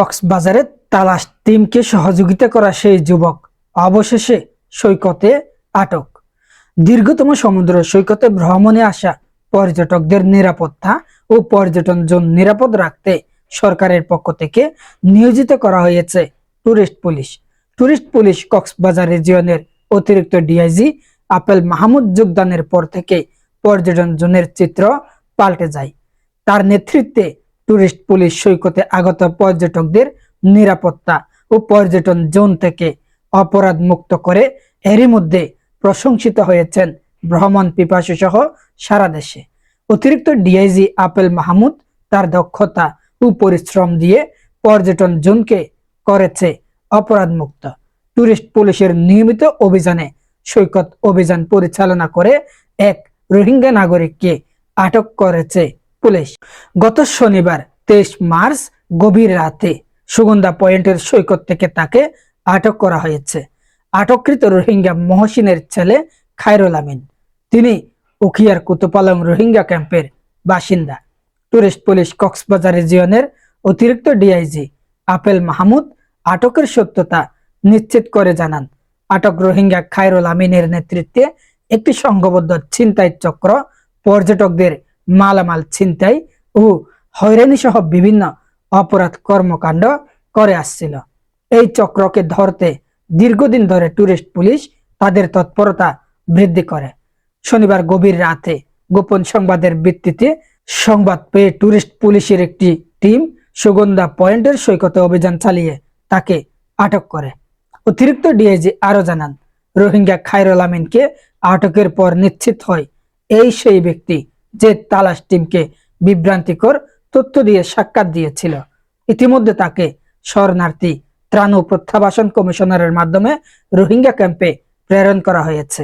কক্সবাজারে তালাশ টিমকে সহযোগিতা করা সেই যুবক অবশেষে সৈকতে আটক। দীর্ঘতম সমুদ্র সৈকতে ভ্রমণে আসা পর্যটকদের নিরাপত্তা ও পর্যটন জোন নিরাপদ রাখতে সরকারের পক্ষ থেকে নিয়োজিত করা হয়েছে tourist police. Tourist police Cox's Bazar রিজিয়নের অতিরিক্ত ডিআইজি আপেল মাহমুদ যোগদানের পর থেকে পর্যটন জোনের চিত্র পাল্টে যায়। তার নেতৃত্বে টুরিস্ট পুলিশ সৈকতে আগত পর্যটকদের নিরাপত্তা ও পর্যটন জোন থেকে অপরাধ মুক্ত করে এরই মধ্যে প্রশংসিত হয়েছেন ভ্রমণ পিপাসু সহ সারা দেশে। অতিরিক্ত ডিআইজি আপেল মাহমুদ তার দক্ষতা ও পরিশ্রম দিয়ে পর্যটন জোনকে করেছে অপরাধ মুক্ত টুরিস্ট পুলিশের নিয়মিত অভিযানে সৈকত অভিযান পরিচালনা করে এক রোহিঙ্গা নাগরিককে আটক করেছে পুলিশ। গত শনিবার তেইশ মার্চ গভীর রাতে সুগন্ধা পয়েন্টের সৈকত থেকে তাকে আটক করা হয়েছে। আটককৃত রোহিঙ্গা মহসিনের ছেলে খায়রুল আমিন। তিনি উখিয়ার কুতুপালং রোহিঙ্গা ক্যাম্পের বাসিন্দা। টুরিস্ট পুলিশ কক্সবাজার রিজিয়নের অতিরিক্ত ডিআইজি আপেল মাহমুদ আটকের সত্যতা নিশ্চিত করে জানান। আটক রোহিঙ্গা খায়রুল আমিনের নেতৃত্বে একটি সংঘবদ্ধ ছিনতাই চক্র পর্যটকদের মালামাল ছিনতাই ও হয়রানি সহ বিভিন্ন অপরাধ কর্মকাণ্ড করে আসছিল। এই চক্রকে ধরতে দীর্ঘদিন ধরে টুরিস্ট পুলিশ তাদের তৎপরতা বৃদ্ধি করে। শনিবার গভীর রাতে গোপন সংবাদের ভিত্তিতে সংবাদ পেয়ে টুরিস্ট পুলিশের একটি টিম সুগন্ধা পয়েন্টের সৈকতে অভিযান চালিয়ে তাকে আটক করে। অতিরিক্ত ডিআইজি আরও জানান, রোহিঙ্গা খায়রুল আমিনকে আটকের পর নিশ্চিত হয়, এই সেই ব্যক্তি যে তালাশ টিমকে বিভ্রান্তিকর তথ্য দিয়ে সাক্ষাৎ দিয়েছিল। ইতিমধ্যে তাকে শরণার্থী ত্রাণ ও প্রত্যাবাসন কমিশনারের মাধ্যমে রোহিঙ্গা ক্যাম্পে প্রেরণ করা হয়েছে।